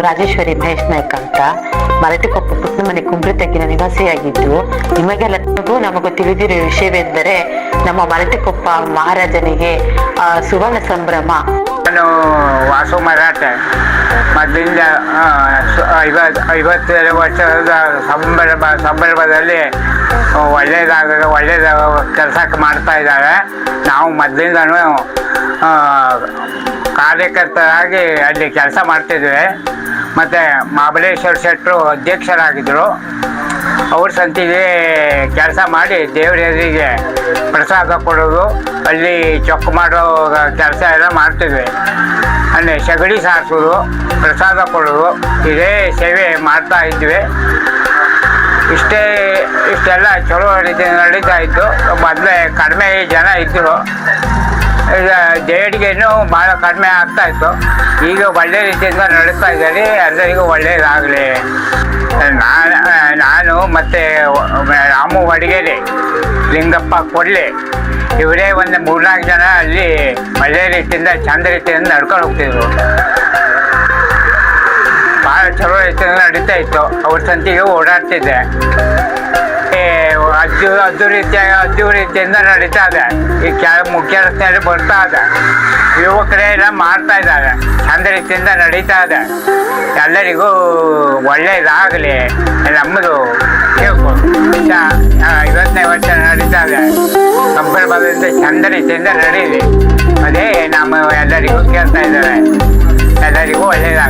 ರಾಜೇಶ್ವರಿ ಮಹೇಶ್ ನಾಯ್ಕ ಅಂತ. ಮರಟಿಕೊಪ್ಪ ಪುತ್ತಮನೆ ಕುಂಬ್ರತಕ್ಕಿನ ನಿವಾಸಿಯಾಗಿದ್ದು ನಿಮಗೆಲ್ಲರಿಗೂ ನಮಗೂ ತಿಳಿದಿರುವ ವಿಷಯವೆಂದರೆ, ನಮ್ಮ ಮರಟಿಕೊಪ್ಪ ಮಹಾರಾಜನಿಗೆ ಸುವರ್ಣ ಸಂಭ್ರಮ. ನಾನು ವಾಸು ಮರಾಠ. ಮೊದಲಿಂದ ಐವತ್ತು ಐವತ್ತೆರಡು ವರ್ಷದ ಸಂಭ್ರಮ ಸಂದರ್ಭದಲ್ಲಿ ಒಳ್ಳೇದಾಗ ಒಳ್ಳೇದ ಕೆಲಸ ಮಾಡ್ತಾ ಇದ್ದಾರೆ. ನಾವು ಮೊದಲಿಂದನೂ ಕಾರ್ಯಕರ್ತರಾಗಿ ಅಲ್ಲಿ ಕೆಲಸ ಮಾಡ್ತಿದ್ವಿ. ಮತ್ತು ಮಹಾಬಲೇಶ್ವರ ಶೆಟ್ಟರು ಅಧ್ಯಕ್ಷರಾಗಿದ್ದರು. ಅವ್ರ ಸಂತಿಗೆ ಕೆಲಸ ಮಾಡಿ ದೇವರಿಗೆ ಪ್ರಸಾದ ಕೊಡೋದು, ಅಲ್ಲಿ ಚೊಕ್ಕ ಮಾಡೋ ಕೆಲಸ ಎಲ್ಲ ಮಾಡ್ತಿದ್ವಿ. ಅಲ್ಲಿ ಸಗಣಿ ಸಾರಿಸೋದು, ಪ್ರಸಾದ ಕೊಡೋದು, ಇದೇ ಸೇವೆ ಮಾಡ್ತಾ ಇದ್ವಿ. ಇಷ್ಟೇ, ಇಷ್ಟೆಲ್ಲ ಚಲೋ ನಡೀತಾ ಇತ್ತು. ಮೊದಲೇ ಕಡಿಮೆ ಜನ ಇದ್ದರು. ದೇಡಿಗೆನೂ ಭಾಳ ಕಡಿಮೆ ಆಗ್ತಾ ಇತ್ತು. ಈಗ ಒಳ್ಳೆ ರೀತಿಯಿಂದ ನಡೆಸ್ತಾ ಇದ್ದಾರೆ. ಎಲ್ಲರಿಗೂ ಒಳ್ಳೆಯದಾಗಲಿ ನಾನು ನಾನು ಮತ್ತು ರಾಮು ಅಡಿಗೆಲಿ ಲಿಂಗಪ್ಪ ಕೊಡಲಿ. ಇವರೇ ಒಂದು ಮೂರ್ನಾಲ್ಕು ಜನ ಅಲ್ಲಿ ಒಳ್ಳೆ ರೀತಿಯಿಂದ, ಚಂದ ರೀತಿಯಿಂದ ನಡ್ಕೊಂಡು ಹೋಗ್ತಿದ್ರು. ಭಾಳ ಚಲೋ ರೀತಿಯಿಂದ ನಡೀತಾ ಇತ್ತು. ಅವ್ರ ಸಂತಿಗೆ ಓಡಾಡ್ತಿದ್ದೆ. ಏ, ಅದ್ದೂರಿತಿಯಾಗಿ ಅದ್ದೂರಿತಿಯಿಂದ ರೀತಿಯ ಅದ್ದು ರೀತಿಯಿಂದ ನಡೀತಾ ಇದೆ. ಈ ಕೆಳ ಮುಖ್ಯ ರಸ್ತೆಯಲ್ಲಿ ಬರ್ತಾ ಇದೆ. ಯುವಕರೇ ಎಲ್ಲ ಮಾಡ್ತಾ ಇದ್ದಾರೆ. ಚಂದ ರೀತಿಯಿಂದ ನಡೀತಾ ಇದೆ. ಎಲ್ಲರಿಗೂ ಒಳ್ಳೆಯದಾಗಲಿ ನಮ್ಮದು ಕೇಳ್ಬೋದು ಐವತ್ತನೇ ವರ್ಷ ನಡೀತಾ ಇದೆ. ಸಂಭ್ರಮದಿಂದ ಚಂದ ರೀತಿಯಿಂದ ನಡೀಲಿ ಅದೇ ನಮ್ಮ ಎಲ್ಲರಿಗೂ ಕೇಳ್ತಾ ಇದ್ದಾರೆ. ಎಲ್ಲರಿಗೂ ಒಳ್ಳೇದಾಗಲಿ